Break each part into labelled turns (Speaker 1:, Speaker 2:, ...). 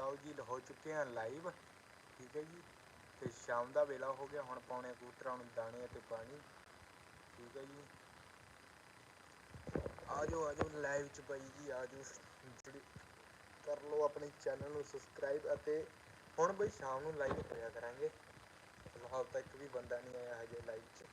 Speaker 1: ਲਓ ਜੀ, ਹੋ ਚੁੱਕੇ ਆ ਲਾਈਵ ਠੀਕ ਹੈ ਜੀ। ਤੇ ਸ਼ਾਮ ਦਾ ਵੇਲਾ ਹੋ ਗਿਆ, ਹੁਣ ਪਾਉਣੇ ਕਬੂਤਰਾਂ ਨੂੰ ਦਾਣੇ ਅਤੇ ਪਾਣੀ, ਠੀਕ ਹੈ ਜੀ। ਆਜੋ ਆਜੋ ਲਾਈਵ ਚ ਬਾਈ ਜੀ, ਆਜੋ। ਜਿਹੜੀ ਕਰ ਲਓ ਆਪਣੇ ਚੈਨਲ ਨੂੰ ਸਬਸਕ੍ਰਾਈਬ ਅਤੇ ਹੁਣ ਬਈ ਸ਼ਾਮ ਨੂੰ ਲਾਈਵ ਕਰਿਆ ਕਰਾਂਗੇ। ਫਿਲਹਾਲ ਤੱਕ ਵੀ ਬੰਦਾ ਨਹੀਂ ਆਇਆ ਹਜੇ ਲਾਈਵ ਚ।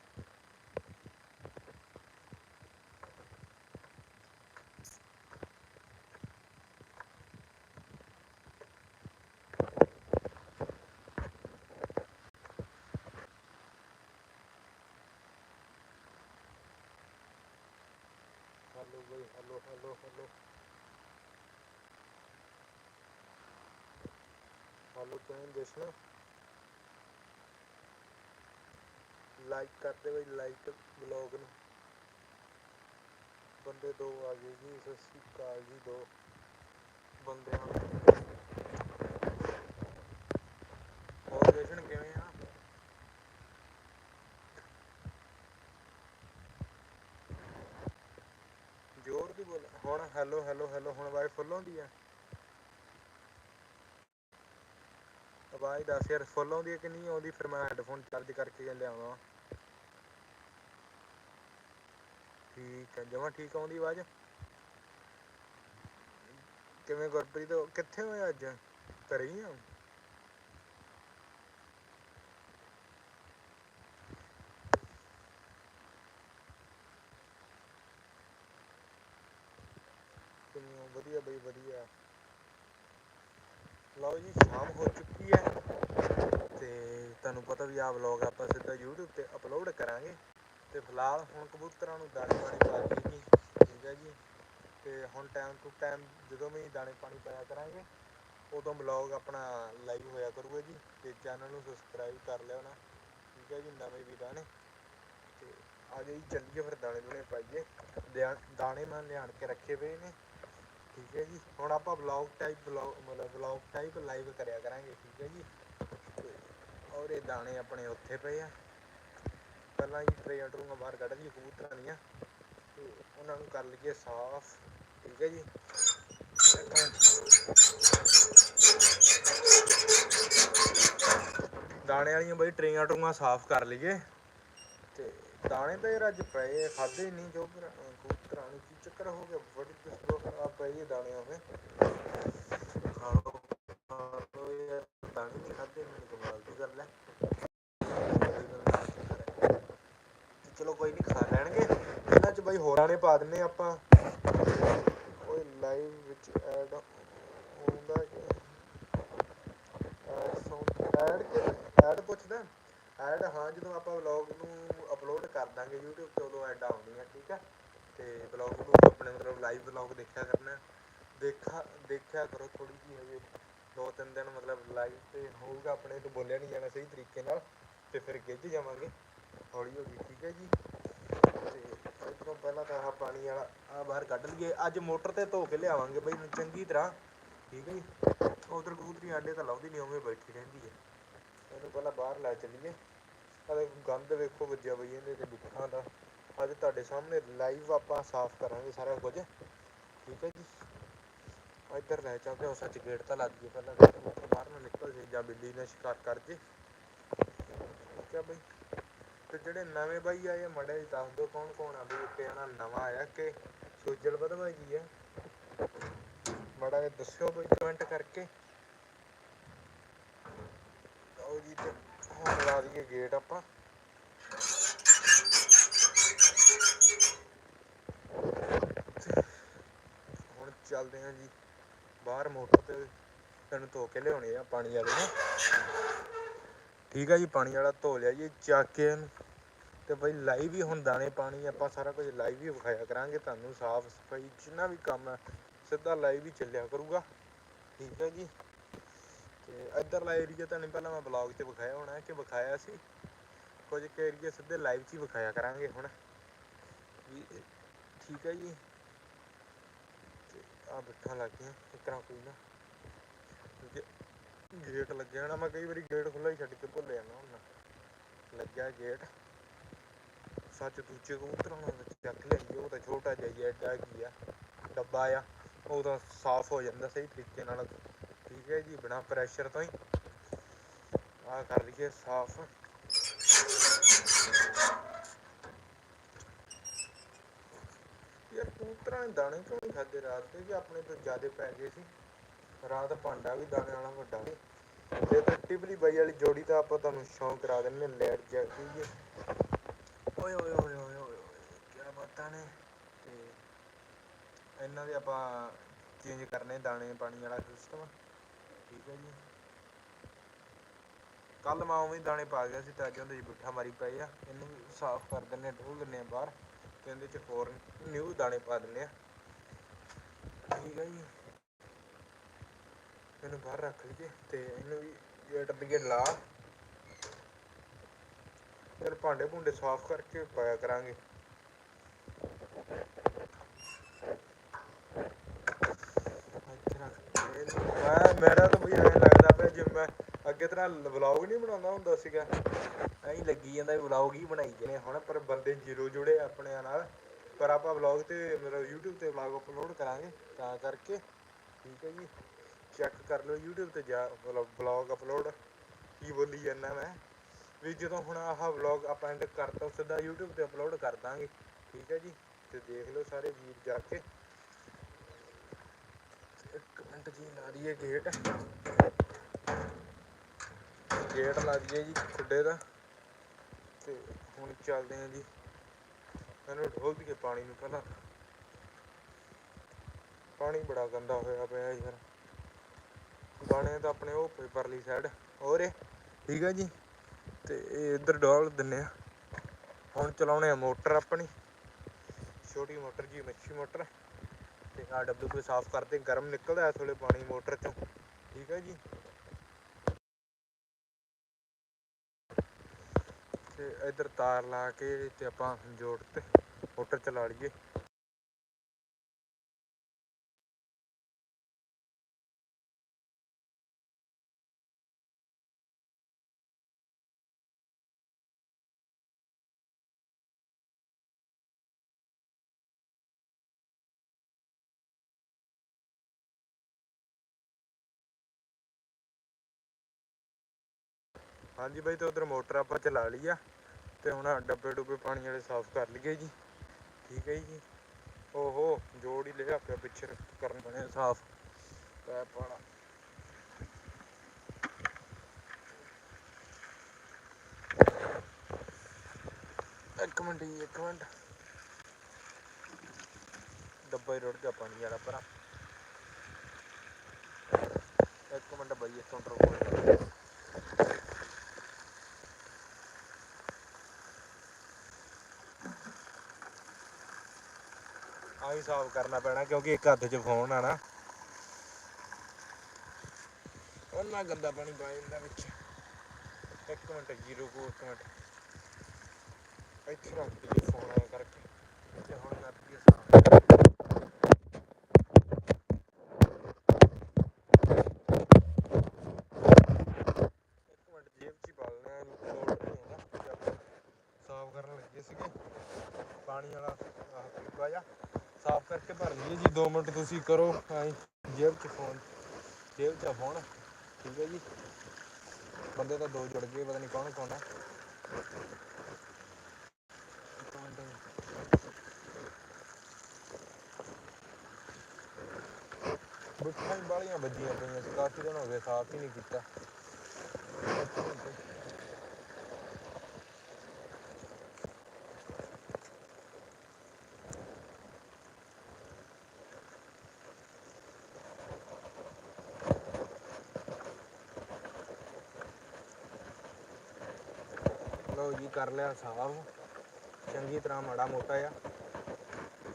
Speaker 1: ਹੈਲੋ ਬਈ ਹੈਲੋ ਹੈਲੋ ਹੈਲੋ ਹੈਲੋ ਕਿਵੇਂ ਜਸ਼ਨ ਲਾਈਕ ਕਰਦੇ ਬਈ ਲਾਈਕ ਬਲੌਗ ਨੂੰ ਬੰਦੇ ਦੋ ਆ ਗਏ ਜੀ ਸਤਿ ਸ਼੍ਰੀ ਅਕਾਲ ਜੀ ਦੋ ਬੰਦਿਆਂ ਨੂੰ ਹੋਰ ਜਸ਼ਨ ਕਿਵੇਂ ਆ ਜ਼ੋਰ ਦੀ ਬੋਲ ਹੁਣ ਹੈਲੋ ਹੈਲੋ ਹੈਲੋ, ਹੁਣ ਆਵਾਜ਼ ਫੁੱਲ ਆਉਂਦੀ ਆ? ਆਵਾਜ਼ ਦੱਸ ਯਾਰ ਫੁੱਲ ਆਉਂਦੀ ਹੈ ਕਿ ਨਹੀਂ ਆਉਂਦੀ? ਫਿਰ ਮੈਂ ਹੈੱਡਫੋਨ ਚਾਰਜ ਕਰਕੇ ਲਿਆਵਾਂ। ਠੀਕ ਹੈ ਜਮਾ ਠੀਕ ਆਉਂਦੀ ਆਵਾਜ਼? ਕਿਵੇਂ ਗੁਰਪ੍ਰੀਤ, ਕਿੱਥੇ ਹੋਏ ਅੱਜ? ਘਰੇ ਹੀ ਆ ਕਿਵੇਂ ਹੋ ਵਧੀਆ ਬਈ, ਵਧੀਆ। ਲਓ ਜੀ, ਸ਼ਾਮ ਹੋ ਚੁੱਕੀ ਹੈ ਤੇ ਤੁਹਾਨੂੰ ਪਤਾ ਵੀ ਆ ਵਲੌਗ ਆਪਾਂ ਸਿੱਧਾ YouTube ਤੇ ਅਪਲੋਡ ਕਰਾਂਗੇ। ਤੇ ਫਿਲਹਾਲ ਹੁਣ ਕਬੂਤਰਾਂ ਨੂੰ ਦਾਣੇ ਪਾਣੀ ਪਾ ਦਈਏ ਜੀ, ਠੀਕ ਹੈ ਜੀ। ਤੇ ਹੁਣ ਟਾਈਮ ਟੂ ਟਾਈਮ ਜਦੋਂ ਵੀ ਦਾਣੇ ਪਾਣੀ ਪਾਇਆ ਕਰਾਂਗੇ, ਉਦੋਂ ਵਲੌਗ ਆਪਣਾ ਲਾਈਵ ਹੋਇਆ ਕਰੂਗਾ ਜੀ। ਤੇ ਚੈਨਲ ਨੂੰ ਸਬਸਕ੍ਰਾਈਬ ਕਰ ਲਿਓ ਨਾ, ਠੀਕ ਹੈ ਜੀ, ਨਵੇਂ ਵੀ ਨੇ ਤੇ ਆ ਜਾਓ ਜੀ, ਚੱਲੀਏ ਫਿਰ ਦਾਣੇ ਦੁਣੇ ਪਾਈਏ। ਦਾਣੇ ਮੈਂ ਲਿਆਣ ਕੇ ਰੱਖੇ ਪਏ ਨੇ। ਠੀਕ ਹੈ ਜੀ। ਹੁਣ ਆਪਾਂ ਵਲੌਗ ਟਾਈਪ ਵਲੌਗ ਮਤਲਬ ਵਲੌਗ ਟਾਈਪ ਲਾਈਵ ਕਰਿਆ ਕਰਾਂਗੇ, ਠੀਕ ਹੈ ਜੀ। ਤੇ ਔਰ ਇਹ ਦਾਣੇ ਆਪਣੇ ਉੱਥੇ ਪਏ ਆ। ਪਹਿਲਾਂ ਜੀ ਟਰੇਆਂ ਟਰੂਆਂ ਬਾਹਰ ਕੱਢ ਲਈਏ, ਕਬੂਤਰਾਂ ਦੀਆਂ। ਤੇ ਉਹਨਾਂ ਨੂੰ ਕਰ ਲਈਏ ਸਾਫ਼, ਠੀਕ ਹੈ ਜੀ। ਦਾਣੇ ਵਾਲੀਆਂ ਬਈ ਟਰੇਆਂ ਟਰੂਆਂ ਸਾਫ਼ ਕਰ ਲਈਏ। ਤੇ ਦਾਣੇ ਤਾਂ ਯਾਰ ਅੱਜ ਪਏ ਖਾਦੇ ਨਹੀਂ ਜੋ ਫਿਰ, ਅਹ, ਕਬੂਤਰਾਂ ਨੂੰ ਕੀ ਚੱਕਰ ਹੋ ਗਿਆ? ਬੜੀ ਦਿਸਦੋ ਖਰਾਬ ਪਈ ਦਾਣੇ ਹੋਵੇ ਖਾ ਲਓ ਖਾ ਲਓ ਯਾਰ ਦਾਣੇ ਨਹੀਂ ਖਾਦੇ ਚਲੋ ਕੋਈ ਨਹੀਂ ਖਾ ਲੈਣਗੇ। ਇਹਨਾਂ ਚ ਬਈ ਹੋਰਾਂ ਨੇ ਪਾ ਦਿੰਨੇ ਆਪਾਂ। ਓਏ ਲਾਈਵ ਵਿੱਚ ਐਡ ਆਉਂਦਾ ਐਡ ਕਿ ਐਡ ਪੁੱਛਦਾ। ਐਡ ਹਾਂ ਜਦੋਂ ਆਪਾਂ ਵਲੌਗ ਨੂੰ ਅਪਲੋਡ ਕਰ ਦਾਂਗੇ YouTube ਤੇ ਉਦੋਂ ਐਡ ਆਉਣੀ ਹੈ ਠੀਕ ਹੈ? ਤੇ ਵਲੌਗ ਨੂੰ ਆਪਣੇ ਮਤਲਬ ਲਾਈਵ ਵਲੌਗ ਦੇਖਿਆ ਕਰਨਾ ਦੇਖਾ, ਦੇਖਿਆ ਕਰੋ ਥੋੜੀ ਜਿਹੀ ਹਜੇ ਦੋ ਤਿੰਨ ਦਿਨ ਮਤਲਬ ਲਾਈਵ ਤੇ ਹੋਊਗਾ ਆਪਣੇ, ਤੋਂ ਬੋਲਿਆ ਨਹੀਂ ਜਾਣਾ ਸਹੀ ਤਰੀਕੇ ਨਾਲ ਤੇ ਫਿਰ ਗਿੱਝ ਜਾਵਾਂਗੇ। ਹੌਲੀ ਹੌਲੀ ਠੀਕ ਹੈ ਜੀ। ਤੇ ਇਧਰੋਂ ਪਹਿਲਾਂ ਤਾਂ ਆਹ ਪਾਣੀ ਵਾਲਾ ਆ ਬਾਹਰ ਕੱਢ ਲਈਏ। ਅੱਜ ਮੋਟਰ ਤੇ ਧੋ ਕੇ ਲਿਆਵਾਂਗੇ ਬਈ ਨੂੰ ਚੰਗੀ ਤਰ੍ਹਾਂ, ਠੀਕ ਹੈ ਜੀ। ਉਧਰ ਕਬੂਤਰੀ ਆਂਡੇ ਤਾਂ ਲਾਉਂਦੀ ਨਹੀਂ ਉਵੇਂ ਬੈਠੀ ਰਹਿੰਦੀ ਹੈ। ਇਹਨੂੰ ਪਹਿਲਾਂ ਬਾਹਰ ਲੈ ਚੱਲੀਏ। ਅਰੇ ਗੰਦ ਵੇਖੋ ਵੱਜਿਆ ਬਈ ਇਹਦੇ ਤੇ ਬਿੱਠਾਂ ਦਾ। ਅੱਜ ਤੁਹਾਡੇ ਸਾਹਮਣੇ ਲਾਈਵ ਆਪਾਂ ਸਾਫ਼ ਕਰਾਂਗੇ ਸਾਰਾ ਕੁਝ। ਠੀਕ ਹੈ ਜੀ? ਇੱਧਰ ਲੈ ਚੱਲਦੇ ਹਾਂ ਸੱਚ ਗੇਟ ਤਾਂ ਲੱਗ ਗਈ ਪਹਿਲਾਂ। ਉੱਥੋਂ ਬਾਹਰ ਨਾ ਨਿਕਲ ਜੇ, ਜਾਂ ਬਿੱਲੀ ਨੇ ਸ਼ਿਕਾਰ ਕਰ ਜੇ। ਠੀਕ ਹੈ ਬਈ। ਤੇ ਜਿਹੜੇ ਨਵੇਂ ਬਾਈ ਆਏ ਆ, ਮੜੇ ਦੱਸ ਦਿਓ ਕੌਣ ਕੌਣ ਆ ਬਈ ਉੱਤੇ ਆਣਾ ਨਵਾਂ ਆਇਆ ਕਿ ਸੋਜਲ ਵਧਵਾ ਜੀ ਆ? ਮੜਾ ਜਿਹਾ ਦੱਸਿਓ ਬਈ ਕਮੈਂਟ ਕਰਕੇ। ਆਓ ਜੀ, ਤੇ ਹੁਣ ਲਾ ਦਈਏ ਗੇਟ ਆਪਾਂ ਹੁਣ ਚੱਲਦੇ ਹਾਂ ਜੀ। ਬਾਹਰ ਮੋਟਰ ਤੇ ਤੈਨੂੰ ਧੋ ਕੇ ਲਿਆਉਣੇ ਆ ਪਾਣੀ ਵਾਲੇ ਨੂੰ। ਠੀਕ ਆ ਜੀ, ਪਾਣੀ ਵਾਲਾ ਧੋ ਲਿਆ ਜੀ, ਚੱਕ ਕੇ ਤੇ ਬਈ ਲਾਈਵ ਵੀ ਹੁਣ ਦਾਣੇ ਪਾਣੀ, ਆਪਾਂ ਸਾਰਾ ਕੁਝ ਲਾਈਵ ਵੀ ਵਿਖਾਇਆ ਕਰਾਂਗੇ ਤੁਹਾਨੂੰ, ਸਾਫ਼ ਸਫ਼ਾਈ, ਜਿੰਨਾ ਵੀ ਕੰਮ ਹੈ ਸਿੱਧਾ ਲਾਈਵ ਹੀ ਚੱਲਿਆ ਕਰੂਗਾ। ਠੀਕ ਹੈ ਜੀ। ਤੇ ਇੱਧਰਲਾ ਏਰੀਆ ਤੁਹਾਨੂੰ ਪਹਿਲਾਂ ਮੈਂ ਬਲੌਗ ਤੇ ਵਿਖਾਇਆ ਹੋਣਾ ਕਿ ਵਿਖਾਇਆ ਸੀ। ਕੁਝ ਕੁ ਏਰੀਆ ਸਿੱਧੇ ਲਾਈਵ 'ਚ ਹੀ ਵਿਖਾਇਆ ਕਰਾਂਗੇ ਹੁਣ। ਠੀਕ ਹੈ ਜੀ। ਆ ਬਿੱਠਾਂ ਲੱਗ ਗਈਆਂ ਇਸ ਤਰ੍ਹਾਂ ਕੋਈ ਨਾ। ਗੇਟ ਲੱਗਿਆ ਨਾ ਮੈਂ ਕਈ ਵਾਰੀ ਗੇਟ ਖੁੱਲ੍ਹਾ ਹੀ ਛੱਡ ਕੇ ਭੁੱਲ ਜਾਂਦਾ ਹੁੰਦਾ। ਲੱਗਿਆ ਗੇਟ ਸੱਚ ਦੂਜੇ ਕਬੂਤਰਾਂ ਨੂੰ ਚੱਕ ਲਿਆਈਏ, ਉਹ ਤਾਂ ਛੋਟਾ ਜਿਹਾ ਹੀ ਐਡਾ ਕੀ ਆ, ਡੱਬਾ ਆ, ਉਹ ਤਾਂ ਸਾਫ਼ ਹੋ ਜਾਂਦਾ ਸਹੀ ਤਰੀਕੇ ਨਾਲ। ਠੀਕ ਹੈ ਜੀ, ਬਿਨਾ ਪ੍ਰੈਸ਼ਰ ਤੋਂ ਹੀ। ਆ ਕਰ ਲਈਏ ਸਾਫ਼। ਯਾਰ ਕਬੂਤਰਾਂ ਨੇ ਦਾਣੇ ਕਿਉਂ ਨਹੀਂ ਖਾਦੇ ਰਾਤ ਤੇ ਕਿ ਆਪਣੇ ਤੋਂ ਜ਼ਿਆਦਾ ਪੈ ਗਏ ਸੀ। ਰਾਤ ਭਾਂਡਾ ਵੀ ਦਾਣੇ ਵਾਲਾ ਵੱਡਾ ਤੇ ਤੇ ਟਿਬਲੀ ਬਾਈ ਵਾਲੀ ਜੋੜੀ ਤਾਂ ਆਪਾਂ ਤੁਹਾਨੂੰ ਸ਼ੌਂਕ ਕਰਾ ਦਿੰਨੇ ਲੈਟ ਜਾ ਕੇ ਓਏ ਓਏ ਓਏ ਓਏ ਓਏ ਕੀ ਬਾਤਾਂ ਨੇ। ਤੇ ਇਹਨਾਂ ਦੇ ਆਪਾਂ ਚੇਂਜ ਕਰਨੇ ਦਾਣੇ ਪਾਣੀ ਵਾਲਾ ਸਿਸਟਮ ਠੀਕ ਹੈ ਜੀ। ਕੱਲ ਮੈਂ ਉਵੇਂ ਦਾਣੇ ਪਾ ਗਿਆ ਸੀ ਤੇ ਅੱਜ ਉਹਦੇ 'ਚ ਬਿੱਠਾ ਮਾਰੀ ਪਏ ਆ। ਇਹਨੂੰ ਵੀ ਸਾਫ਼ ਕਰ ਦਿੰਨੇ ਢੋਲ ਦਿੰਨੇ ਆ ਬਾਹਰ। ਤੇ ਇਹਦੇ 'ਚ ਹੋਰ ਨਿਊ ਦਾਣੇ ਪਾ ਦਿੰਨੇ ਆ ਠੀਕ ਜੀ। ਇਹਨੂੰ ਬਾਹਰ ਰੱਖ ਲਈਏ ਤੇ ਇਹਨੂੰ ਵੀ ਗੇਟ ਦੇ ਲਾ। ਫਿਰ ਭਾਂਡੇ ਭੁੰਡੇ ਸਾਫ਼ ਕਰਕੇ ਪਾਇਆ ਕਰਾਂਗੇ। ਮੈਂ, ਮੇਰਾ ਤਾਂ ਬਈ ਐਂ ਲੱਗਦਾ ਪਿਆ ਜਿਵੇਂ ਮੈਂ ਅੱਗੇ ਤਰ੍ਹਾਂ ਵਲੌਗ ਨਹੀਂ ਬਣਾਉਂਦਾ ਹੁੰਦਾ ਸੀਗਾ। ਐਂ ਲੱਗੀ ਜਾਂਦਾ ਵਲੌਗ ਹੀ ਬਣਾਈ ਜਾਣੇ ਹੁਣ, ਪਰ ਬੰਦੇ ਜ਼ੀਰੋ ਜੁੜੇ ਆਪਣਿਆਂ ਨਾਲ। ਪਰ ਆਪਾਂ ਵਲੌਗ ਤੇ, ਮੇਰਾ YouTube ਤੇ ਵਲੌਗ ਅਪਲੋਡ ਕਰਾਂਗੇ, ਤਾਂ ਕਰਕੇ, ਠੀਕ ਹੈ ਜੀ। ਚੈੱਕ ਕਰ ਲਓ YouTube ਤੇ ਜਾ ਵਲੌਗ ਅਪਲੋਡ ਕੀ ਬੋਲੀ ਜਾਂਦਾ ਮੈਂ। ਵੀ ਜਦੋਂ ਹੁਣ ਆਹ ਵਲੌਗ ਆਪਾਂ ਐਂਡ ਕਰਤਾ ਸਿੱਧਾ YouTube ਤੇ ਅਪਲੋਡ ਕਰ ਦਾਂਗੇ, ਠੀਕ ਹੈ ਜੀ। ਤੇ ਦੇਖ ਲਓ ਸਾਰੇ ਵੀਰ ਜਾ ਕੇ। ਇੱਕ ਮਿੰਟ ਜੀ, ਲਾ ਦਈਏ ਗੇਟ ਗੇਟ ਲਾ ਦਈਏ ਜੀ, ਖੁੱਡੇ ਦਾ। ਤੇ ਹੁਣ ਚੱਲਦੇ ਆਂ ਜੀ। ਇਹਨੂੰ ਢੋਲ ਦਈਏ ਪਾਣੀ ਨੂੰ ਪਹਿਲਾਂ। ਪਾਣੀ ਬੜਾ ਗੰਦਾ ਹੋਇਆ ਪਿਆ ਯਾਰ ਦਾਣੇ ਤਾਂ ਆਪਣੇ ਉਹ ਪਏ ਪਰਲੀ ਸਾਈਡ ਹੋਰ ਇਹ? ਠੀਕ ਹੈ ਜੀ? ਤੇ ਇਹ ਇੱਧਰ ਡੋਲ ਦਿੰਨੇ ਆ। ਹੁਣ ਚਲਾਉਣੇ ਆ ਮੋਟਰ ਆਪਣੀ। ਛੋਟੀ ਮੋਟਰ ਜੀ, ਮੱਛੀ ਮੋਟਰ। ਤੇ ਆ ਡੱਬੂ ਕੋਈ ਸਾਫ਼ ਕਰਦੇ, ਗਰਮ ਨਿਕਲਦਾ ਇਸ ਵੇਲੇ ਪਾਣੀ ਮੋਟਰ ਚੋਂ। ਠੀਕ ਹੈ ਜੀ? ਇੱਧਰ ਤਾਰ ਲਾ ਕੇ ਤੇ ਆਪਾਂ ਜੋੜ ਤੇ ਮੋਟਰ ਚਲਾ ਲਈਏ। ਹਾਂਜੀ ਬਾਈ ਤੇ ਉਧਰ ਮੋਟਰ ਆਪਾਂ ਚਲਾ ਲਈ ਆ ਤੇ ਹੁਣ ਡੱਬੇ ਡੁੱਬੇ ਪਾਣੀ ਵਾਲੇ ਸਾਫ਼ ਕਰ ਲਈਏ ਜੀ। ਠੀਕ ਹੈ ਜੀ। ਓਹੋ, ਜੋੜ ਹੀ ਲਿਆ ਪਿਆ ਪਿੱਛੇ ਕਰਨ ਬਣੇ ਸਾਫ਼। ਪੈਪ ਵਾਲਾ। ਇੱਕ ਮਿੰਟ ਜੀ, ਇੱਕ ਮਿੰਟ। ਡੱਬਾ ਹੀ ਰੁੜ ਗਿਆ ਪਾਣੀ ਵਾਲਾ ਪਰਾਂ ਇੱਕ ਮਿੰਟ ਬਾਈ ਇੱਥੋਂ ਟਰੋ ਆਹੀ ਸਾਫ਼ ਕਰਨਾ ਪੈਣਾ ਕਿਉਂਕਿ ਇੱਕ ਹੱਥ 'ਚ ਫੋਨ ਆ ਨਾ। ਉਹਨਾਂ ਗੰਦਾ ਪਾਣੀ ਪਾ ਜਾਂਦਾ ਵਿੱਚ। ਇੱਕ ਮਿੰਟ ਜੀ ਰੁਕੋ, ਇੱਕ ਮਿੰਟ। ਇੱਥੇ ਰੱਖ ਦਈਏ ਫੋਨ ਆਇਆ ਕਰਕੇ। ਤੇ ਹੁਣ ਕਰ ਸਾਫ਼। ਇੱਕ ਮਿੰਟ ਜੇਬ 'ਚ ਹੀ ਸਾਫ਼ ਕਰਨ ਲੱਗੇ ਸੀਗੇ। ਪਾਣੀ ਵਾਲਾ ਆਹ ਪੀਪਾ ਜਿਹਾ ਸਾਫ਼ ਕਰਕੇ ਭਰ ਲਈਏ ਜੀ 2 ਮਿੰਟ ਤੁਸੀਂ ਕਰੋ, ਐਂ ਜੇਬ 'ਚ ਫੋਨ ਜੇਬ 'ਚ ਫੋਨ ਠੀਕ ਹੈ ਜੀ। ਬੰਦੇ ਤਾਂ ਦੋ ਜੁੜ ਗਏ, ਪਤਾ ਨਹੀਂ ਕੌਣ ਕੌਣ ਆ ਇੱਕ ਬਾਲੀਆਂ ਵੱਜੀਆਂ ਪਈਆਂ ਸੀ ਕਾਫੀ ਦਿਨ ਹੋ ਗਏ, ਸਾਫ਼ ਹੀ ਨਹੀਂ ਕੀਤਾ। ਲਓ ਜੀ ਕਰ ਲਿਆ ਸਾਫ਼। ਚੰਗੀ ਤਰ੍ਹਾਂ ਮਾੜਾ ਮੋਟਾ ਆ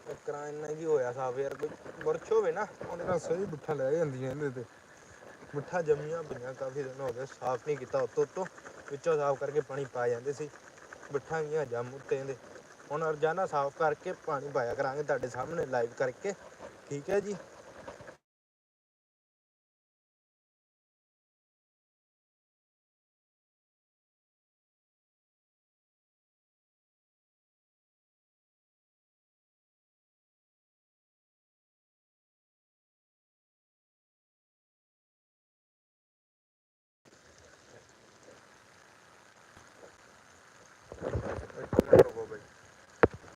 Speaker 1: ਟੱਕਰਾਂ ਇੰਨਾ ਹੀ ਹੋਇਆ ਸਾਫ਼ ਯਾਰ ਕੋਈ ਬੁਰਸ਼ ਹੋਵੇ ਨਾ ਉਹਦੇ ਨਾਲ ਸਹੀ ਬਿੱਠਾ ਲੈ ਜਾਂਦੀਆਂ ਇਹਦੇ ਤੇ। ਬਿੱਠਾ ਜੰਮੀਆਂ ਪਈਆਂ ਕਾਫੀ ਦਿਨ ਹੋ ਗਏ ਸਾਫ਼ ਨਹੀਂ ਕੀਤਾ ਉੱਤੋਂ ਉੱਤੋਂ। ਵਿੱਚੋਂ ਸਾਫ਼ ਕਰਕੇ ਪਾਣੀ ਪਾ ਜਾਂਦੇ ਸੀ। ਬਿੱਠਾਂ ਗੀਆਂ ਜੰਮ ਉੱਤੇ ਇਹਦੇ। ਹੁਣ ਰੋਜ਼ਾਨਾ ਸਾਫ਼ ਕਰਕੇ ਪਾਣੀ ਪਾਇਆ ਕਰਾਂਗੇ ਤੁਹਾਡੇ ਸਾਹਮਣੇ ਲਾਈਵ ਕਰਕੇ। ਠੀਕ ਹੈ ਜੀ?